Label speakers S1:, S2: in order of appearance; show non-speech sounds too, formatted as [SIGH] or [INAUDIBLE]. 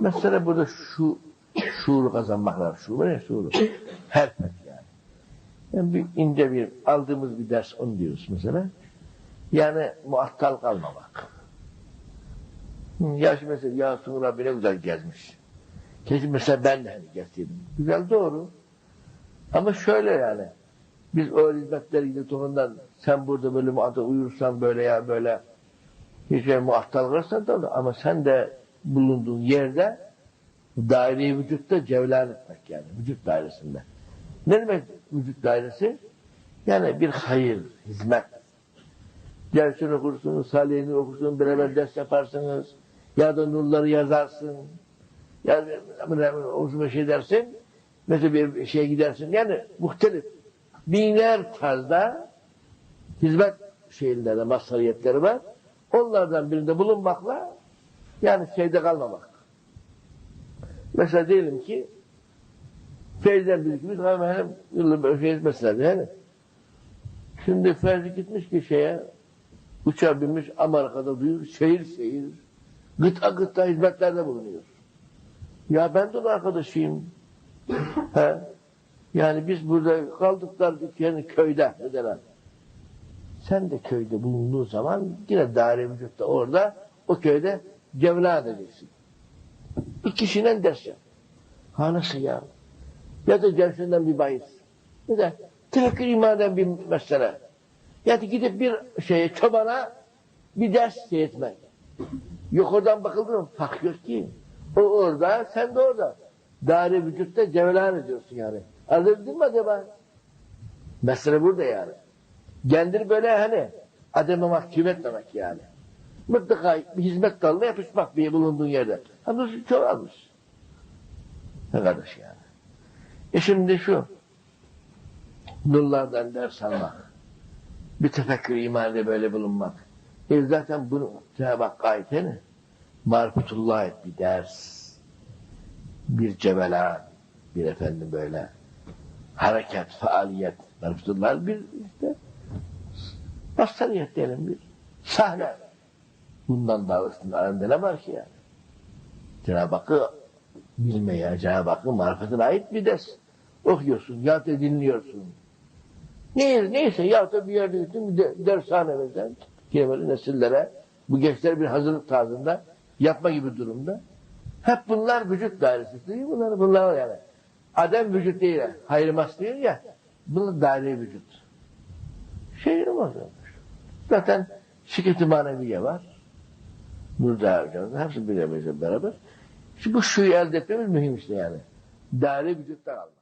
S1: Mesela burada şu şuuru kazanmak lazım. Şuur ne şuuru? Helpet yani. yani. bir ince bir aldığımız bir ders onu diyoruz mesela. Yani muattal kalmamak. Ya şimdi mesela ya Sungur abi ne güzel gezmiş. Kesin mesela ben de hani gezseydim. Güzel doğru. Ama şöyle yani. Biz o hizmetleri gidip ondan sen burada böyle muattal uyursan böyle ya böyle hiç şey muattal kalırsan da. Ama sen de bulunduğun yerde daire vücutta cevlan etmek yani. Vücut dairesinde. Ne demek vücut dairesi? Yani bir hayır, hizmet. Dersini okursunuz, salihini okursunuz, beraber ders yaparsınız. Ya da nurları yazarsın. Ya da uzun şey dersin. Mesela bir şeye gidersin. Yani muhtelif. Binler tarzda hizmet şeyinde mazhariyetleri var. Onlardan birinde bulunmakla yani şeyde kalmamak. Mesela diyelim ki Feyzden birikmiş hemen hem yıllı böyle şey etmesinler yani. Şimdi Feyzi gitmiş ki şeye uçağa binmiş Amerika'da duyuyor şehir şehir gıta gıta hizmetlerde bulunuyor. Ya ben de onun arkadaşıyım. [LAUGHS] He? Yani biz burada kaldıklar yani köyde mesela. Sen de köyde bulunduğun zaman yine daire vücutta orada o köyde cevla edeceksin. Bir kişiden ders yap. Ha nasıl ya? Ya da dersinden bir bahis. Ya da tefekkür imanen bir mesele. Ya da gidip bir şeye çobana bir ders şey etmek. Yok oradan bakıldı mı? Fark yok ki. O orada, sen de orada. Daire vücutta cevlan ediyorsun yani. Anladın mı acaba? Mesele burada yani. Kendir böyle hani ademe mahkum etmemek yani. Mutlaka bir hizmet dalına yapışmak bir bulunduğun yerde. Hem de çok almış. Ne kardeş yani. E şimdi şu nurlardan ders almak. Bir tefekkür imanında böyle bulunmak. E zaten bunu Cenab-ı Hak gayet ne? Marifetullah et bir ders. Bir cevelan. Bir efendim böyle hareket, faaliyet. Marifetullah bir işte basariyet diyelim bir sahne. Bundan daha üstünde alemde ne var ki yani? Cenab-ı Hakk'ı bilmeye, Cenab-ı Hakk'ın marifetine ait bir ders. Okuyorsun, ya da dinliyorsun. Neyse, neyse ya da bir yerde gittin, bir de, dershane mesela. Yine nesillere, bu gençler bir hazırlık tarzında yapma gibi durumda. Hep bunlar vücut dairesi değil? Bunlar, bunlar yani. Adem vücut değil, hayırmas değil ya. Bunlar daire vücut. Şehir olmaz olmuş. Zaten şirketi maneviye var. Burada hocamız, hepsi bilemeyeceğiz beraber. Şimdi bu şuyu elde etmemiz mühim işte yani. Daire vücutta kalmak.